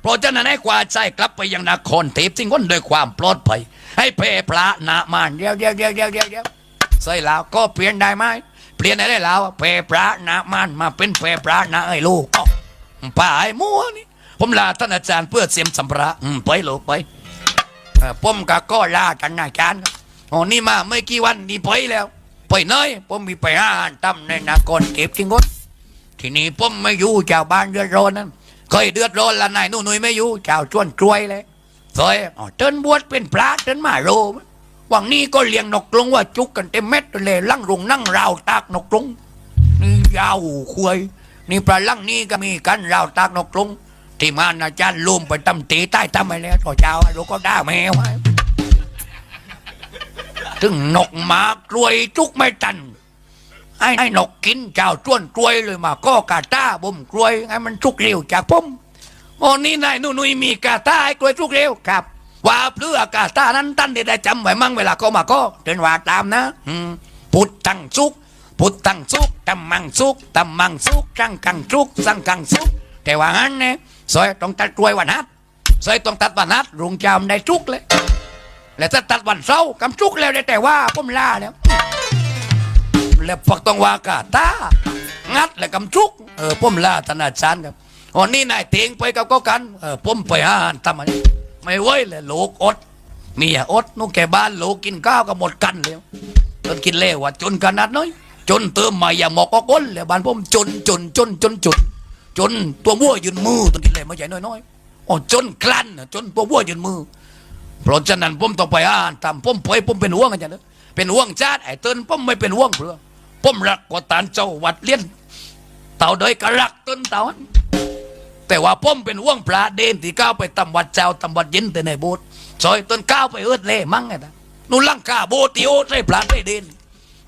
เพราะฉะนั้นให้กว่าใจกลับไปยังนครเทพสิงห์วนโดวยความปลอดภัย ให้เพพระนามานเดียวเดียวเดียวเดียวเดียวเดียวใส่แล้วก็เปลี่ยนได้ไหมเปลี่ยนได้แล้วเพพระนามานมาเป็นเพพระนาไอ้ลูกอ้าวป่าไอ้มัวนี่ผมลาท่านอาจารย์เพื่อเสียมสัมภาระอืมไปลูกไปผมกับก็ลากันนะอาจารย์อ๋อนี่มาไม่กี่วันนี่ไปแล้วไปเนยผมมีไปหาอาหารตำในนครเทพสิงห์วนทีนี้ผมไม่อยู่ชาวบ้านเดือดร้อนนั้น เคยเดือดร้อนละนายนู่นนุยไม่อยู่ชาวชวนกล้วยเลยซอยอ๋อเตินบวชเป็นพระเตินมาโรวังนี้ก็เลี้ยงนกกรงว่าจุกกันเต็มเม็ดเลยลั่งรุงนั่งราวตากนกกรงนี่ยาวควยนี่ปลาลั่งนี่ก็มีกันราวตากนกกรงที่มานอาจารย์ลุมไปตำตีใต้ตำไปแล้วต่อเจ้าเราก็ด่าแมวถึงนกหมากล้วยจุกไม่ตัน ไอ้ไอ้นกกินเจ้าจ้วนกล้วยเลยมาก็กาตาบ่มกล้วยให้มันทุกเร็วจากผมโอ้นี่นายนุ่นุยมีกาตาให้กล้วยทุกเร็วครับ ว่าเพื่อกาตานั้นตั้นได้จำไว้มั่งเวลาก็มาก็เดินว่าตามนะอืพุทธังสุกพุทธังสุกตัมมังสุกตัมมังสุกสังกังสุกสังกังสุกแต่ว่างั้นเนี่ยซอยต้องตัดกล้วยวันนัดซอยต้องตัดวันนัดรุงจามได้ทุกเลย แล้วถ้าตัดวันเสาร์กำทุกแล้วได้แต่ว่าผมลาแล้ว แล้วปักต้องว่ากาตางัดและกำชุกเออผมลาธนาจารย์ครับอ๋อนี่นายเตียงไปกับก็กันเออผมไปหาอาหารทำอะไรไม่ไหวเลยโลกอดเมียอดนู่นแกบ้านโลกกินข้าวก็หมดกันแล้วจนกินเล่ว่าจนขนาดน้อยจนเติมมาอย่าหมอกก็ก้นเลยบ้านผมจนจนจนจนจนจนตัววัวยืนมือต้องกินเล่ม่ใช่น้อยๆอ๋อจนกลั้นจนตัววัวยืนมือเพราะฉะนั้นผมต้องไปอ่านตามผมไปผมเป็นห่วงกันจ้ะเนอะเป็นห่วงชาติไอ้เติ้นผมไม่เป็นห่วงเพื่อ ผมรักกว่าตานเจ้าวัดเลี้ยนเต่าโดยกรักต้นเต่านแต่ว่าผมเป็นห่วงพระเดนที่ก้าวไปตำวัดเจ้าตำวัดเย็นแต่ในโบสถ์ซอยต้นก้าวไปเอิดเล่มั่งไงนะนู่นลังกาโบติโอใส่พระได้เดน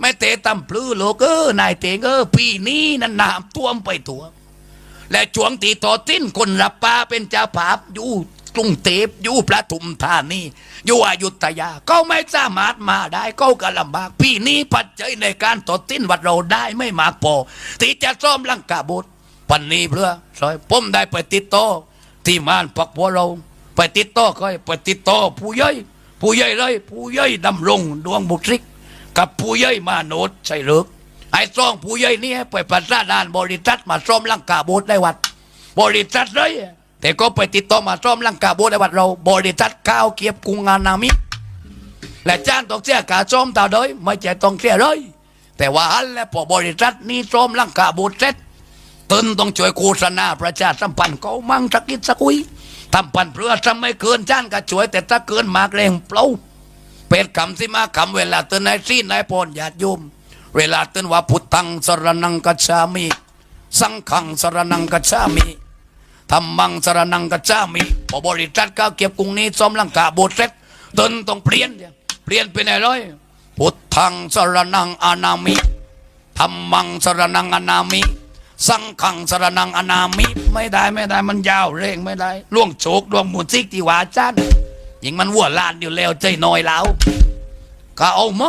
ไม่เตะตำพลือโลกเออนายเตงเออปีนี้นั่นน้ำท่วมไปตัวและช่วงตีต่อสิ้นคนรับปลาเป็นเจ้าภาพอยู่ กรุงเทพอยู่ประทุมธานีอยู่อยุธยาก็ไม่สามารถมาได้ก็ก็ลำบากพี่นี้ปัจจัยในการต่อสิ้นวัดเราได้ไม่มากพอที่จะซ่อมลังกาบุตรปันนี้เพื่อซอยผมได้ไปติดต่อที่มานปักบัวเราไปติดต่อก็ไปติดต่อผู้ใหญ่ผู้ใหญ่เลย ผู้ใหญ่ดำรงดวงบุตริก กับผู้ใหญ่มาโนดใช่หรือไอ้ซ่องผู้ใหญ่นี่ไปประสานงานบริษัทมาซ่อมลังกาบสถ์ในวัด บริษัทเลย แต่ก็ไปติดต่อมาซ่อมลังกาโบในวัดเราบริษัทข้าวเกียบกุงงานนามิ และจ้างต้องเสียกาซ่อมตาเดยไม่ใช่ต้องเสียเลย แต่ว่าอันแล้วพอบริษัทนี้ซ่อมลังกาโบเสร็จตนต้องช่วยโฆษณาประชาสัมพันธ์เขามั่งสักกิดสักคุยทำปันเพื่อทำไม่เกินจ้างก็ช่วย แต่ถ้าเกินมากแรงเปล่าเป็ดคำสิมาคำเวลาเตือนนายซีนายพรญาติโยม เวลาเตือนว่าพุทธังสรนังกัจฉามิ สังฆังสรนังกัจฉามิ ธรรมังสารนังกัจฉามิพอบริษัทก้าวเก็บกรุงนี้ซ้อมลังกาโบสเสร็จเตือนต้องเปลี่ยนเนี่ยเปลี่ยนเป็นอะไรพุทธังสารนังอนามิธรรมังสารนังอนามิ สังขังสารนังอนามิ ไม่ได้ไม่ได้มันยาวเร่งไม่ได้ล่วงโฉกล่วงหมุนซิกที่ว่าจ้านยิงมันวัวลานอยู่แล้วใจน้อยแล้วก็เอาไหม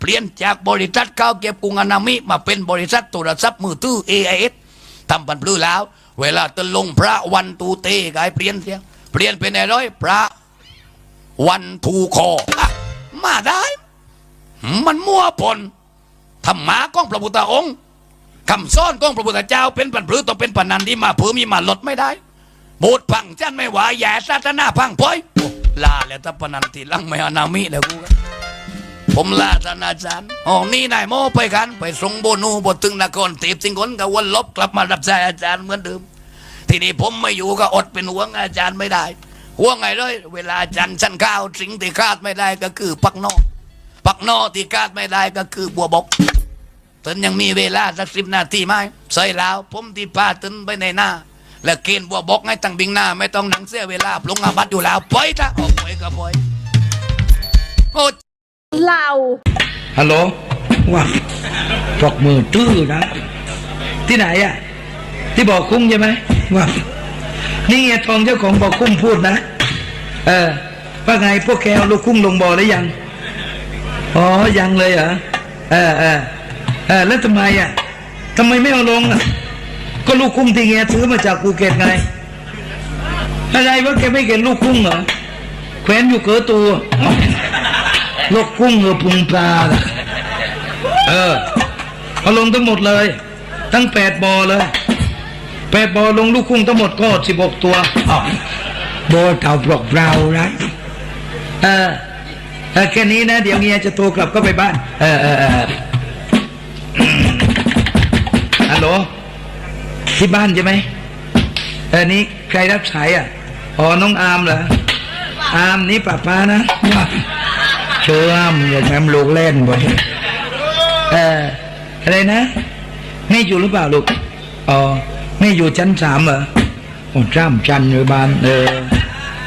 เปลี่ยนจากบริษัทข้าวเก็บกรุงอนามิ มาเป็นบริษัทโทรศัพท์มือถือ AIS ทำปันพลื้แล้ว เวลาตะลงพระวันตูเตกายเปลี่ยนเสียงเปลี่ยนเป็นอะไรร้อยพระวันทูคออมาได้ มันมั่วปนธรรมะของพระพุทธองค์คำสอนของพระพุทธเจ้าเป็นปันพื้ต้องเป็นปันนันที่มาเผือมีมาลดไม่ได้บสถ์พังจันไม่ไหวแย่ศาสนาพังพอยโอ้ลาแล้วถ้าปนันทีลังไม่อนามิแล้วกู ผมลาท่านอาจารย์อ๋องนี่นายโมไปกัน ไปส่งโบนูบทถึงนครตีบสิงคนกับวันลบกลับมารับใช้อาจารย์เหมือนเดิม ทีนี้ผมไม่อยู่ก็อดเป็นห่วงอาจารย์ไม่ได้ห่วงไงเลย เวลาอาจารย์ชั้นข้าวสิ่งที่คาดไม่ได้ก็คือปักนอกปักนอกที่คาดไม่ได้ก็คือบัวบกตนยังมีเวลาสักสิบนาทีไหมใส่แล้ว ผมที่พาตนไปในหน้า แล้วเกณฑ์บัวบกให้ตั้งบิงหน้า ไม่ต้องหนังเสียเวลาปลงอาบัตอยู่แล้วปล่อยถ้าออกปล่อยก็ปล่อยโอ้ เราฮัลโหลว่าปลอกมือตื้อนะ ที่ไหนอะ ที่บอกคุ้งใช่ไหมว่านี่ไงทองเจ้าของบอกคุ้งพูดนะ เออ ว่าไงพวกแกเอาลูกคุ้งลงบ่อหรือยัง อ๋อ ยังเลยเหรอ เออเออเออแล้วทำไมอะทำไมไม่เอาลงอะ ก็ลูกคุ้งที่เงียซื้อมาจากภูเก็ตไง อะไรวะแกไม่เห็นลูกกุ้งเหรอ แขวนอยู่เกือตัว ลูกกุ้งเออพุงปลาน่ะเออเอาลงทั้งหมดเลย ทั้งแปดบ่อเลยแปดบ่อลงลูกกุ้งทั้งหมดก็สิบหกตัวอ้าวโบเต่าปลอกเปล่านะเออเออแค่นี้นะ เดี๋ยวเมียจะโทรกลับก็ไปบ้าน เออเออเอออืมฮัลโหลที่บ้านใช่ไหมเออนี้ใครรับสายอะอ๋อน้องอามเหรออามนี่ป้าป้านะ เชื่อมอย่าทำลูกเล่นบ่อยเอออะไรนะแม่อยู่หรือเปล่าลูกอ๋อแม่อยู่ชั้นสามเหรอโอ้จ้ามจันอยู่บ้านเออ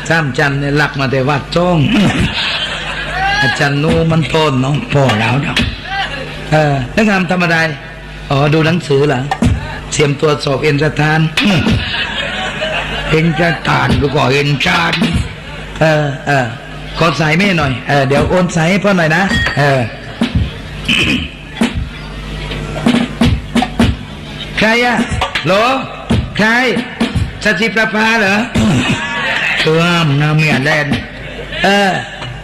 จ้ามจันเนี่ยหลักมาแต่วัดจ้องอาจารย์นูมันโทนน้องพ่อแล้วเนาะเออแล้วงานทำอะไรอ๋อดูหนังสือเหรอเสียมตรวจสอบเอ็นสถานเอ็นสถานหรือก็เอ็นชาติเออเออ ขอสายแม่หน่อยเออเดี๋ยวโอนสายให้พ่อหน่อยนะเออใครอะโหลใครสติประภาเหรอเชื่อมนะเมียแลนเออ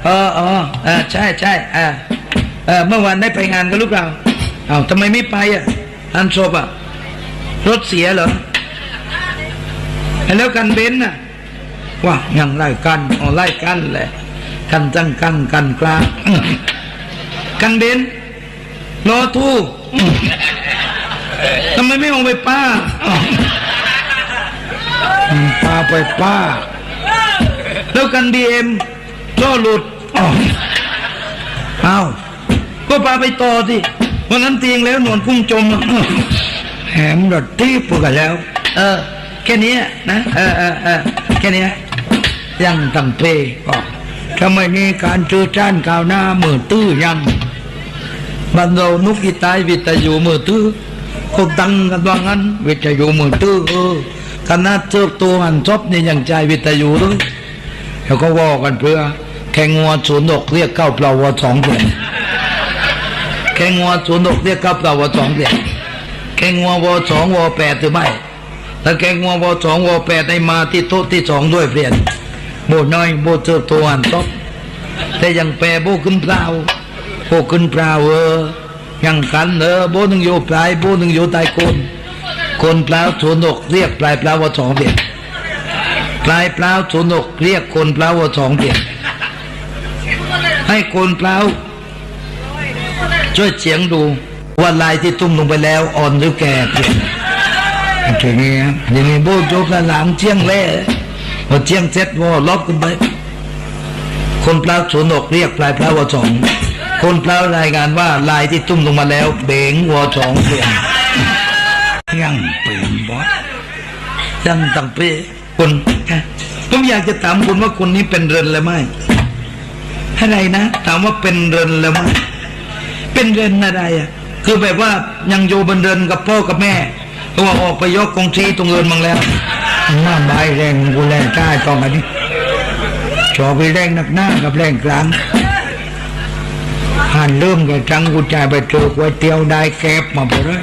เออเออเออใช่ใช่เออเออเมื่อวานได้ไปงานกันหรือเปล่าเอ้าทำไมไม่ไปอะอันศพอะรถเสียเหรอแล้วกันเบนน่ะว่ายังไล่กันอ๋อไล่กันแหละ กันจังกันกันกลางกันเบนรอทูทำไมไม่มองไปป้าอ้าวป้าไปป้า แล้วกันดีเอ็มก็หลุดอ้าวอ้าก็พาไปต่อสิวันนั้นเตียงแล้วนวลพุ่งจมแหมรถตีปกันแล้ว เออ แค่นี้นะ เออเออเออแค่นี้ยังตั้งเพก็ ทำไมนี่การจื้อจ้านกาวหน้ามือตื้อยังบันเรานุกอีตายวิทยุมือตื้อเขาดังกันว่างั้นวิทยุมือตื้อเออคณะเจิบตัวหันจบนี่ยังใจวิทยุด้วยแล้วก็ว่ากันเพื่อแข่งงัวศูนย์ดกเรียกเข้าเปล่าวสองเดือนแข่งงัวศูนย์ดกเรียกเข้าเปล่าวสองเดือนแข่งงัววสองวแปดหรือไม่ถ้าแกงัววสองวแปดได้มาที่โต๊ะที่สองด้วยเปลี่ยน โบน้อยโบเจอตัวอันซบแต่ยังแปรโบขึ้นเปล่าโบขึ้นเปล่าเออยังกันเออโบหนึ่งอยู่ปลายโบหนึ่งอยู่ใต้คนคนเปล่าโฉนกเรียกปลายเปล่าว่าสองเปลี่ยนปลายเปล่าโฉนกเรียกคนเปล่าว่าสองเปลี่ยนให้คนเปล่าช่วยเฉียงดูว่าลายที่ตุ้มลงไปแล้วอ่อนหรือแก่เปลี่ยนทีนี้ทีนี้โบโจกหลังเชียงเล่ พอเชียงเสร็จวอล็อกกันไป คนเปล่าสวนอกเรียกปลายเปล่าวอสองคนเปล่ารายงานว่าลายที่ตุ้มลงมาแล้ว เบงวอสองเปลี่ยนยังเปลี่ยนบอสยังตังเป้คนผมอยากจะถามคุณว่าคนนี้เป็นเรนหรือไม่อะไรนะ ถามว่าเป็นเรนหรือไม่เป็นเรนอะไรอะคือแบบว่ายังอยู่บนเรินกับพ่อกับแม่ตัวออกไปยกกองทีตรงเงินมังแล้ว หน้าใบแรงกูแรงใต้ตองอันนี้ชอบไปแรงนักหน้ากับแรงกลางหันเริ่มกับจังกูจ่ายไปเจอก๋วยเตี๋ยวได้แคบมาไปเลย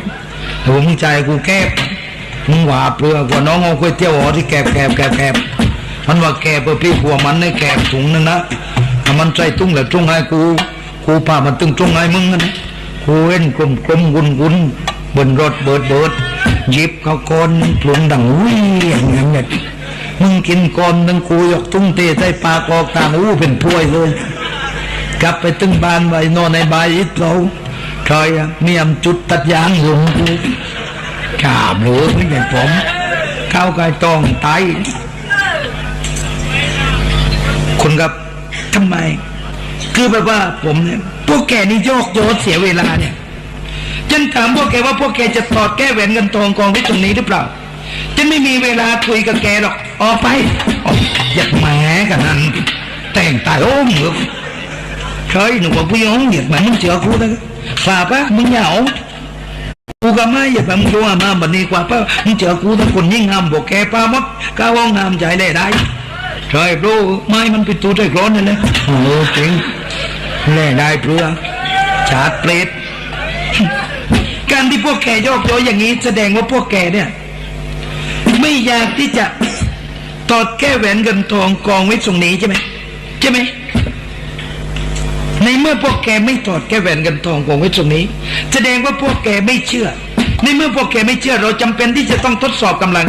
ผมใจกูแคบมึงว่าเปลือกว่าน้องเอาก๋วยเตี๋ยวอ๋อที่แคบแคบแคบแคบมันว่าแคบเพื่อพี่หัวมันในแคบถุงนึงนะถ้ามันใจตุ้งแล้วตุ้งให้กูกูพามันตึงตุ้งให้มึงนะกูเห็นกลมกลมวุ่นวุนบนรถเบิดเบิด ยิบเขาก้อนปลุงดังวิ่งอย่างเงี้ยมึงกินก้อนนึงกูยกตุ้งเตะใส่ปากออกตาอู้เป็นพวยเลย กลับไปตึงบ้านไว้นอนในบายอิดเราชอยเมียมจุดตัดยางหลงกูขามหรือไม่ใช่ผมเข้าไก่ตองตายคุณครับทำไม คือแบบว่าผมเนี่ยพวกแกนี่โยกโยนเสียเวลาเนี่ย ฉันถามพวกแกว่าพวกแกจะถอดแก้แหวนเงินทองกองไว้ตรงนี้หรือเปล่าฉันไม่มีเวลาคุยกับแกหรอกออกไปออยากแหมกันนั้นแต่งตายโอ้เหรอเคยหนูว่าผู้หญิงเหยียดมันมึงเจอกูนะฝ่าปะมึงเหงากูก็ไม่อยากแบบมึงดูมาบันนี้กว่าปะมึงเจอกูถ้าคนยิ่งงามบอกแกป้ามดก้าวงามใจได้ได้ใช่รู้ไม่มันเป็นตัวใจร้อนนั่นแหละโอ้จริงแล่ได้เพื่อชาติเปรต พวกแกโยกโยอย่างนี้ แสดงว่าพวกแกเนี่ย ไม่อยากที่จะตอดแก้แหวนเงินทองกองไว้ตรงนี้ใช่ไหมใช่ไหมในเมื่อพวกแกไม่ตอดแก้แหวนเงินทองกองไว้ตรงนี้ แสดงว่าพวกแกไม่เชื่อ ในเมื่อพวกแกไม่เชื่อ เราจำเป็นที่จะต้องทดสอบกำลัง